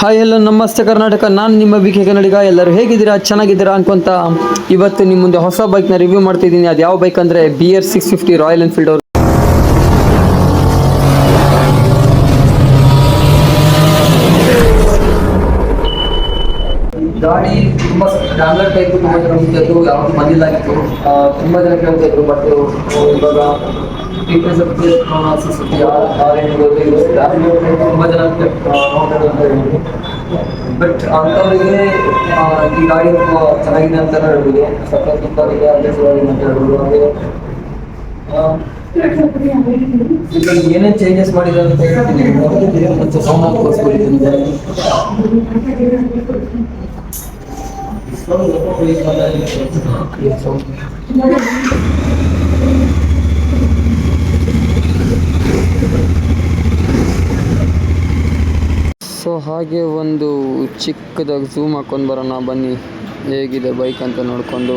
Hi ಎಲ್ಲ ನಮಸ್ತೆ ಕರ್ನಾಟಕ. ನಾನು ನಿಮ್ಮ ಬಿ ಕೆ ಕನ್ನಡಿಗ. ಎಲ್ಲರೂ ಹೇಗಿದ್ದೀರಾ? ಚೆನ್ನಾಗಿದ್ದೀರಾ ಅನ್ಕೊಂತ ಇವತ್ತು ನಿಮ್ಮ ಮುಂದೆ ಹೊಸ ಬೈಕ್ನ ರಿವ್ಯೂ ಮಾಡ್ತಿದ್ದೀನಿ ಅದು ಯಾವ ಬೈಕ್ ಅಂದರೆ B R six fifty Royal Enfield ಅವರು ಗಾಡಿ ತುಂಬ ಸ್ಟ್ಯಾಂಡರ್ಡ್ ಟೈಪ್ ತುಂಬ ಜನ ಮುಂಚಿತ್ತು ಯಾವುದು ಬಂದಿಲ್ಲ ಆಗಿತ್ತು. ತುಂಬ ಜನ ಕೇಳ್ತಾ ಇದ್ರು ಬಟ್ ಇವಾಗ features six fifty R R ಎಂಟು ತುಂಬ ಜನ ಬಟ್ ಅಂಥವರಿಗೆ ಆ, ಈ ಗಾಡಿ ತುಂಬ ಚೆನ್ನಾಗಿದೆ ಅಂತ ಹೇಳ್ಬೋದು ಸ್ವಲ್ಪ ತುಂಬ ಇದೆ ಅಡ್ರೆಸ್ವಾಗಿದೆ ಅಂತ ಹೇಳ್ಬೋದು ಹಾಗೆ ಆ, ಇದ್ರಲ್ಲಿ ಏನೇನು ಚೇಂಜಸ್ ಮಾಡಿದ್ದಾರೆ ಅಂತ ಹೇಳ್ತೀನಿ ಮುಂಚೆ ಸೌಂಡ್ ತೋರಿಸ್ಕೊಳ್ತೀನಿ ಸೊ ಹಾಗೆ ಒಂದು ಚಿಕ್ಕದಾಗಿ ಝೂಮ್ ಹಾಕೊಂಡು ಬರೋಣ. ಬನ್ನಿ ಹೇಗಿದೆ ಬೈಕ್ ಅಂತ ನೋಡಿಕೊಂಡು.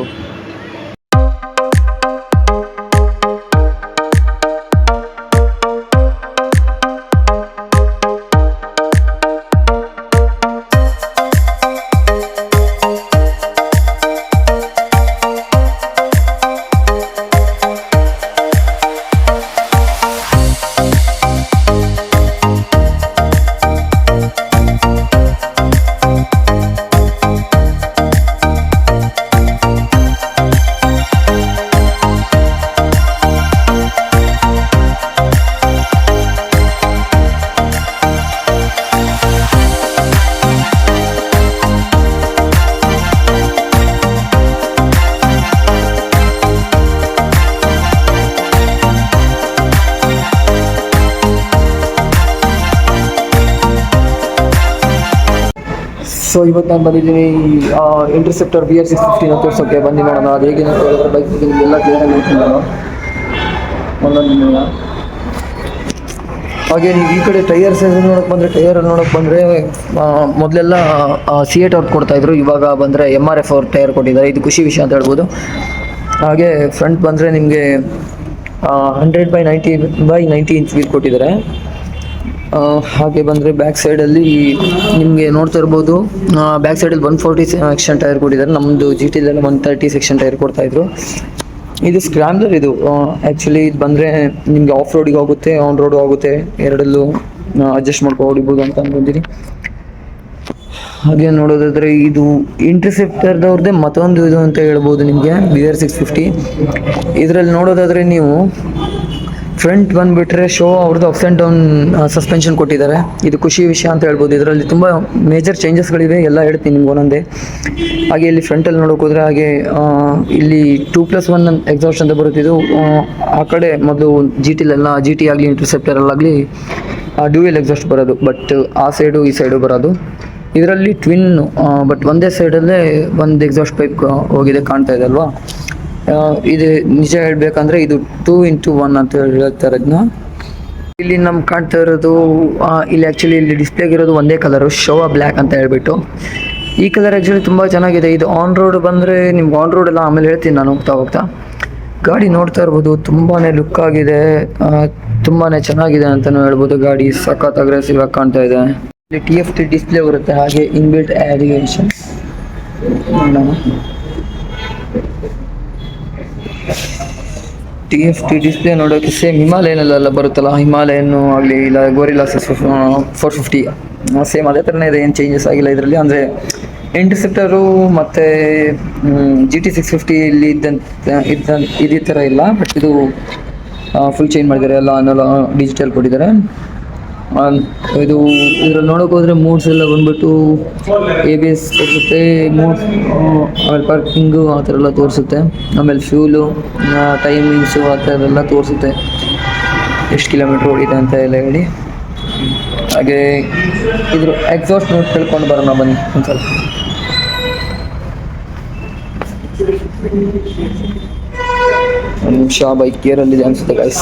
ಸೊ ಇವತ್ತು ನಾನು ಬಂದಿದ್ದೀನಿ ಇಂಟರ್ಸೆಪ್ಟರ್ ಬಿ ಆರ್ ಸಿಕ್ಸ್ ಫಿಫ್ಟಿನ ತೋರ್ಸೋಕ್ಕೆ ಬಂದು ನೋಡೋಣ ಅದು ಹೇಗೆ ಬೈಕ್ ಎಲ್ಲ ಕ್ಲಿಯರ್ ನಾನು ಒಂದೊಂದು. ಹಾಗೆ ನೀವು ಈ ಕಡೆ ಸೈಜ್ ನೋಡೋಕೆ ಬಂದರೆ ಟೈರ್ ನೋಡೋಕೆ ಬಂದರೆ ಮೊದಲೆಲ್ಲ ಸಿ ಏಟ್ ಅವ್ರು ಕೊಡ್ತಾಯಿದ್ರು ಇವಾಗ ಬಂದರೆ ಎಂ ಆರ್ ಎಫ್ ಅವ್ರು ಟೈರ್ ಕೊಟ್ಟಿದ್ದಾರೆ. ಇದು ಖುಷಿ ವಿಷಯ ಅಂತ ಹೇಳ್ಬೋದು. ಹಾಗೆ ಫ್ರಂಟ್ ಬಂದರೆ ನಿಮಗೆ hundred by ninety by ninety inch wheel ಕೊಟ್ಟಿದ್ದಾರೆ. ಹಾಗೆ ಬಂದರೆ ಬ್ಯಾಕ್ ಸೈಡಲ್ಲಿ ನಿಮಗೆ ನೋಡ್ತಾ ಇರ್ಬೋದು. ಬ್ಯಾಕ್ ಸೈಡಲ್ಲಿ ಒನ್ ಫೋರ್ಟಿ ಸೆಕ್ಷನ್ ಟೈರ್ ಕೊಟ್ಟಿದ್ದಾರೆ. ನಮ್ಮದು ಜಿ ಟಿಲೆಲ್ಲ ಒನ್ ತರ್ಟಿ ಸೆಕ್ಷನ್ ಟೈರ್ ಕೊಡ್ತಾ ಇದ್ರು. ಇದು ಸ್ಕ್ರಾಮ್ಲರ್ ಇದು. ಆ್ಯಕ್ಚುಲಿ ಇದು ಬಂದರೆ ನಿಮಗೆ ಆಫ್ ರೋಡಿಗೆ ಹೋಗುತ್ತೆ ಆನ್ ರೋಡ್ ಹೋಗುತ್ತೆ. ಎರಡಲ್ಲೂ ಅಡ್ಜಸ್ಟ್ ಮಾಡ್ಕೊಂಡು ಹೊಡಿಬೋದು ಅಂತ ಅಂದ್ಕೊಂಡಿದ್ದೀನಿ ಹಾಗೆ ನೋಡೋದಾದರೆ ಇದು ಇಂಟರ್ಸೆಪ್ಟರ್ದವ್ರದ್ದೇ ಮತ್ತೊಂದು ಇದು ಅಂತ ಹೇಳ್ಬೋದು ನಿಮಗೆ ಬಿ ಆರ್ ಸಿಕ್ಸ್ ಫಿಫ್ಟಿ ಇದರಲ್ಲಿ ನೋಡೋದಾದರೆ ನೀವು ಫ್ರಂಟ್ ಬಂದುಬಿಟ್ರೆ ಶೋ ಅವ್ರದ್ದು ಅಪ್ಸ್ ಆ್ಯಂಡ್ ಡೌನ್ ಸಸ್ಪೆನ್ಷನ್ ಕೊಟ್ಟಿದ್ದಾರೆ. ಇದು ಖುಷಿ ವಿಷಯ ಅಂತ ಹೇಳ್ಬೋದು. ಇದರಲ್ಲಿ ತುಂಬ ಮೇಜರ್ ಚೇಂಜಸ್ಗಳಿವೆ ಎಲ್ಲ ಹೇಳ್ತೀನಿ ನಿಮ್ಗೆ ಒಂದೊಂದೇ. ಹಾಗೆ ಇಲ್ಲಿ ಫ್ರಂಟಲ್ಲಿ ನೋಡೋಕೆ ಹೋದರೆ ಹಾಗೆ ಇಲ್ಲಿ ಟೂ ಪ್ಲಸ್ ಒನ್ ಎಕ್ಸಾಸ್ಟ್ ಅಂತ ಬರುತ್ತೆ. ಇದು ಆ, ಕಡೆ ಮೊದಲು ಜಿ ಟಿಲೆಲ್ಲ ಜಿ ಟಿ ಆಗಲಿ ಇಂಟರ್ಸೆಪ್ಟರಲ್ಲಾಗಲಿ ಡ್ಯೂಯಲ್ ಎಕ್ಸಾಸ್ಟ್ ಬರೋದು. ಬಟ್ ಆ ಸೈಡು ಈ ಸೈಡು ಬರೋದು. ಇದರಲ್ಲಿ ಟ್ವಿನ್ ಬಟ್ ಒಂದೇ ಸೈಡಲ್ಲೇ ಒಂದು ಎಕ್ಸಾಸ್ಟ್ ಪೈಪ್ ಹೋಗಿದೆ ಕಾಣ್ತಾ ಇದೆ ಅಲ್ವಾ? ಇದು ನಿಜ ಹೇಳ್ಬೇಕಂದ್ರೆ ಇದು ಟೂ ಇಂಟು ಒನ್ ಅಂತ ಹೇಳ್ತಾರೆ ಅದನ್ನ ಇಲ್ಲಿ ನಮ್ಗೆ ಕಾಣ್ತಾ ಇರೋದು ಇಲ್ಲಿ ಆ್ಯಕ್ಚುಲಿ ಇಲ್ಲಿ ಡಿಸ್ಪ್ಲೇ ಇರೋದು ಒಂದೇ ಕಲರು ಶೋವಾ ಬ್ಲ್ಯಾಕ್ ಅಂತ ಹೇಳ್ಬಿಟ್ಟು. ಈ ಕಲರ್ ಆ್ಯಕ್ಚುಲಿ ತುಂಬ ಚೆನ್ನಾಗಿದೆ. ಇದು ಆನ್ ರೋಡ್ ಬಂದರೆ ನಿಮ್ಗೆ ಆನ್ ರೋಡ್ ಎಲ್ಲ ಆಮೇಲೆ ಹೇಳ್ತೀನಿ ನಾನು ಹೋಗ್ತಾ ಹೋಗ್ತಾ. ಗಾಡಿ ನೋಡ್ತಾ ಇರ್ಬೋದು ತುಂಬಾ ಲುಕ್ ಆಗಿದೆ. ತುಂಬಾ ಚೆನ್ನಾಗಿದೆ ಅಂತಲೂ ಹೇಳ್ಬೋದು. ಗಾಡಿ ಸಖತ್ ಅಗ್ರೆಸಿವ್ ಆಗಿ ಕಾಣ್ತಾ ಇದೆ. ಇಲ್ಲಿ ಟಿ ಎಫ್ ಟಿ ಡಿಸ್ಪ್ಲೇ ಬರುತ್ತೆ, ಹಾಗೆ ಇನ್ಬಿಲ್ಟ್ ಆ್ಯರಿಗೇಷನ್ ನೋಡೋಣ. ಟಿ ಎಫ್ ಟಿ ಡಿಸ್ಪ್ಲೇ ನೋಡೋಕ್ಕೆ ಸೇಮ್ ಹಿಮಾಲಯನಲ್ಲೆಲ್ಲ ಬರುತ್ತಲ್ಲ ಹಿಮಾಲಯನ್ನು ಆಗಲಿ ಇಲ್ಲ ಗೋರಿಲಾ ಫೋರ್ ಫಿಫ್ಟಿ ಸೇಮ್ ಅದೇ ಥರನೇ ಇದೆ, ಏನು ಚೇಂಜಸ್ ಆಗಿಲ್ಲ ಇದರಲ್ಲಿ. ಅಂದರೆ ಇಂಟರ್ಸೆಪ್ಟರು ಮತ್ತು ಜಿ ಟಿ ಸಿಕ್ಸ್ ಫಿಫ್ಟಿ ಇಲ್ಲಿ ಇದ್ದಂತ ಇದ್ದ ಇದೇ ಥರ ಇಲ್ಲ ಬಟ್ ಇದು ಫುಲ್ ಚೇಂಜ್ ಮಾಡಿದ್ದಾರೆ, ಎಲ್ಲ ಅನ್ನೆಲ್ಲ ಡಿಜಿಟಲ್ ಕೊಟ್ಟಿದ್ದಾರೆ. ಇದು ಇದ್ರಲ್ಲಿ ನೋಡೋಕೆ ಹೋದರೆ ಮೂಡ್ಸ್ ಎಲ್ಲ ಬಂದ್ಬಿಟ್ಟು ಎ ಬಿ ಎಸ್ ತೋರಿಸುತ್ತೆ ಮೂಡ್ಸ್ ಆಮೇಲೆ ಪಾರ್ಕಿಂಗು ಆ ಥರ ಎಲ್ಲ ತೋರಿಸುತ್ತೆ. ಆಮೇಲೆ ಫ್ಯೂಲು ಟೈಮಿಂಗ್ಸು ಆ ಥರ ತೋರಿಸುತ್ತೆ. ಎಷ್ಟು ಕಿಲೋಮೀಟ್ರ್ ಓಡಿದೆ ಅಂತ ಎಲ್ಲ ಹೇಳಿ. ಹಾಗೆ ಇದ್ರ ಎಕ್ಸಾಸ್ಟ್ ನೋಟ್ ತಿಳ್ಕೊಂಡು ಬರೋಣ ಬನ್ನಿ ಒಂದ್ಸಲ. ಒಂದು ನಿಮಿಷ ಬೈಕ್ ಗೇರಲ್ಲಿದೆ ಅನಿಸುತ್ತೆ ಗೈಸ್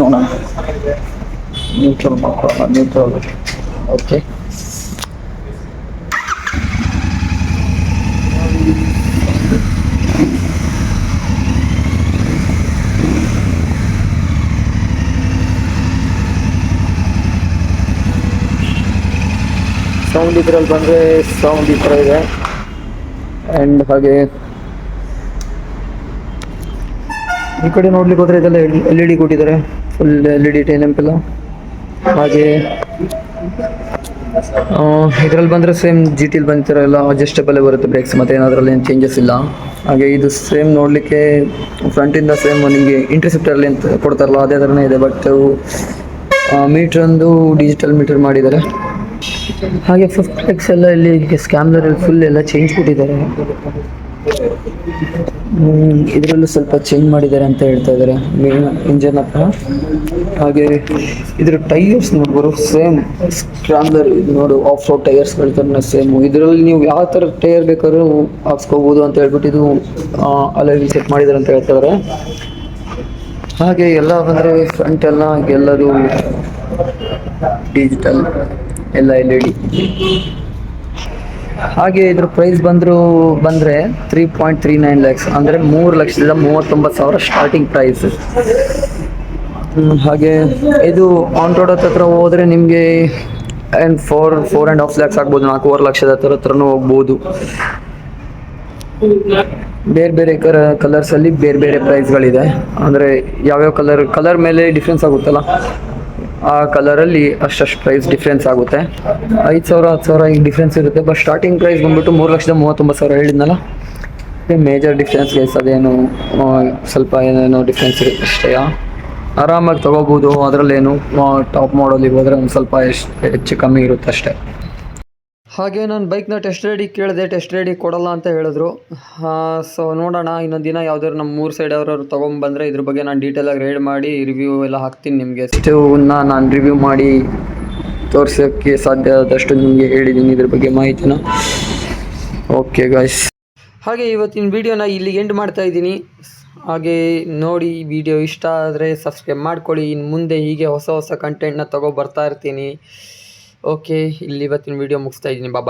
ನೋಡೋಣ. ನ್ಯೂಟ್ರಲ್ ಮಾಡ್ಕೊಳ್ಳೋಣ ನ್ಯೂಟ್ರಲ್ ಓಕೆ ಸೌಂಡ್ ಇದ್ರಲ್ಲಿ ಬಂದರೆ ಸೌಂಡ್ ಈ ಥರ ಇದೆ. ಆ್ಯಂಡ್ ಹಾಗೆ ಈ ಕಡೆ ನೋಡ್ಲಿಕ್ಕೆ ಹೋದ್ರೆ ಇದೆಲ್ಲ ಎಲ್ ಇ ಡಿ ಕೊಟ್ಟಿದ್ದಾರೆ. ಫುಲ್ ಎಲ್ ಇ ಡಿ ಟೈನ್ ಎಲ್ಲ. ಹಾಗೆ ಇದರಲ್ಲಿ ಬಂದರೆ ಸೇಮ್ ಜಿ ಟಿಲಿ ಬಂದಿರೋ ಎಲ್ಲ ಅಡ್ಜಸ್ಟಬಲ್ ಬರುತ್ತೆ ಬ್ರೇಕ್ಸ್ ಮತ್ತು ಏನಾದ್ರಲ್ಲಿ ಏನು ಚೇಂಜಸ್ ಇಲ್ಲ. ಹಾಗೆ ಇದು ಸೇಮ್ ನೋಡಲಿಕ್ಕೆ ಫ್ರಂಟಿಂದ ಸೇಮ್ ನಿಮಗೆ ಇಂಟರ್ಸೆಪ್ಟರಲ್ಲಿ ಅಂತ ಕೊಡ್ತಾರಲ್ಲ, ಅದೇ ಥರನೇ ಇದೆ ಬಟ್ ಮೀಟ್ರ್ ಒಂದು ಡಿಜಿಟಲ್ ಮೀಟರ್ ಮಾಡಿದ್ದಾರೆ. ಹಾಗೆ ಫಿಫ್ತ್ ಎಕ್ಸ್ ಎಲ್ಲ ಇಲ್ಲಿ ಸ್ಕ್ಯಾಮ್ಲರಲ್ಲಿ ಫುಲ್ ಎಲ್ಲ ಚೇಂಜ್ ಕೊಟ್ಟಿದ್ದಾರೆ. ಇದರಲ್ಲೂ ಸ್ವಲ್ಪ ಚೇಂಜ್ ಮಾಡಿದ್ದಾರೆ ಅಂತ ಹೇಳ್ತಾ ಇದ್ದಾರೆ. ಇಂಜನ್ ಹತ್ರ. ಹಾಗೆ ಇದ್ರ ಟೈರ್ಸ್ ನೋಡ್ಬೋದು ಸೇಮ್ ಸ್ಕ್ರಾಮ್ಲರ್ ನೋಡು ಆಫ್ ರೋಡ್ ಟೈರ್ಸ್ ಥರನೇ ಸೇಮ್ ಇದರಲ್ಲಿ ನೀವು ಯಾವ ಥರ ಟೈರ್ ಬೇಕಾದ್ರೂ ಹಾಕ್ಸ್ಕೋಬೋದು ಅಂತ ಹೇಳ್ಬಿಟ್ಟು ಇದು ಅಲೈವಿ ಸೆಟ್ ಮಾಡಿದ್ದಾರೆ ಅಂತ ಹೇಳ್ತಾ ಇದ್ದಾರೆ. ಹಾಗೆ ಎಲ್ಲ ಬಂದರೆ ಫ್ರಂಟ್ ಎಲ್ಲ ಎಲ್ಲರೂ ಡಿಜಿಟಲ್ ಎಲ್ಲ ಎಲ್ ಇ ಡಿ ಹಾಗೆ ಇದ್ರ ಪ್ರೈಸ್ ಬಂದರು ಬಂದರೆ three point three nine lakhs ಅಂದರೆ ಮೂರು ಲಕ್ಷದಿಂದ ಮೂವತ್ತೊಂಬತ್ತು ಸಾವಿರ ಸ್ಟಾರ್ಟಿಂಗ್ ಪ್ರೈಸ್ ಹಾಗೆ ಇದು ಆನ್ ರೋಡ್ ಹತ್ರ ಹೋದರೆ ನಿಮಗೆ and four four and half lakhs ಆಗ್ಬೋದು, ನಾಲ್ಕೂವರೆ ಲಕ್ಷದ ಹತ್ರ ಹತ್ರನೂ ಹೋಗ್ಬೋದು. ಬೇರೆ ಬೇರೆ ಕರ ಕಲರ್ಸಲ್ಲಿ ಬೇರೆ ಬೇರೆ ಪ್ರೈಸ್ಗಳಿದೆ ಅಂದರೆ ಯಾವ್ಯಾವ ಕಲರ್ ಕಲರ್ ಮೇಲೆ ಡಿಫ್ರೆನ್ಸ್ ಆಗುತ್ತಲ್ಲ? ಆ ಕಲರಲ್ಲಿ ಅಷ್ಟಷ್ಟು ಪ್ರೈಸ್ ಡಿಫ್ರೆನ್ಸ್ ಆಗುತ್ತೆ. ಐದು ಸಾವಿರ, ಹತ್ತು ಸಾವಿರ ಈಗ ಡಿಫ್ರೆನ್ಸ್ ಇರುತ್ತೆ. ಬಟ್ ಸ್ಟಾರ್ಟಿಂಗ್ ಪ್ರೈಸ್ ಬಂದ್ಬಿಟ್ಟು ಮೂರು ಲಕ್ಷದ ಮೂವತ್ತೊಂಬತ್ತು ಸಾವಿರ ಹೇಳಿದ್ನಲ್ಲ? ಮೇಜರ್ ಡಿಫ್ರೆನ್ಸ್ ಗೈಸ್ ಅದೇನು ಸ್ವಲ್ಪ ಏನೇನೋ ಡಿಫ್ರೆನ್ಸ್ ಇರುತ್ತೆ ಅಷ್ಟೇ ಆರಾಮಾಗಿ ತೊಗೋಬೋದು, ಅದರಲ್ಲೇನು ಟಾಪ್ ಮಾಡಲಿಗೆ ಹೋದರೆ ಒಂದು ಸ್ವಲ್ಪ ಎಷ್ಟು, ಹೆಚ್ಚು ಕಮ್ಮಿ ಇರುತ್ತೆ ಅಷ್ಟೇ. ಹಾಗೆ ನಾನು ಬೈಕ್ನ ಟೆಸ್ಟ್ ರೈಡಿಗೆ ಕೇಳಿದೆ ಟೆಸ್ಟ್ ರೆಡಿ ಕೊಡಲ್ಲ ಅಂತ ಹೇಳಿದ್ರು. ಸೊ ನೋಡೋಣ, ಇನ್ನೊಂದು ದಿನ ಯಾವ್ದಾದ್ರು ನಮ್ಮ ಮೂರು ಸೈಡ್ ಅವ್ರವ್ರು ತೊಗೊಂಬಂದರೆ ಇದ್ರ ಬಗ್ಗೆ ನಾನು ಡೀಟೇಲಾಗಿ ರೈಡ್ ಮಾಡಿ ರಿವ್ಯೂ ಎಲ್ಲ ಹಾಕ್ತೀನಿ ನಿಮಗೆ. ಸ್ಟೇವ್ನ ನಾನು ರಿವ್ಯೂ ಮಾಡಿ ತೋರಿಸೋಕ್ಕೆ ಸಾಧ್ಯ ಆದಷ್ಟು ನಿಮಗೆ ಹೇಳಿದ್ದೀನಿ ಇದ್ರ ಬಗ್ಗೆ ಮಾಹಿತಿನ. ಓಕೆ ಗಾಯ್ಸ್ ಹಾಗೆ ಇವತ್ತಿನ ವಿಡಿಯೋನ ಇಲ್ಲಿ ಎಂಡ್ ಮಾಡ್ತಾ ಇದ್ದೀನಿ. ಹಾಗೆ ನೋಡಿ ವಿಡಿಯೋ ಇಷ್ಟ ಆದರೆ ಸಬ್ಸ್ಕ್ರೈಬ್ ಮಾಡ್ಕೊಳ್ಳಿ. ಇನ್ನು ಮುಂದೆ ಹೀಗೆ ಹೊಸ ಹೊಸ ಕಂಟೆಂಟ್ನ ತಗೋ ಬರ್ತಾ ಇರ್ತೀನಿ. ಓಕೆ ಇಲ್ಲಿ ಇವತ್ತಿನ ವಿಡಿಯೋ ಮುಗಿಸ್ತಾ ಇದ್ದೀನಿ. ಬಾಯ್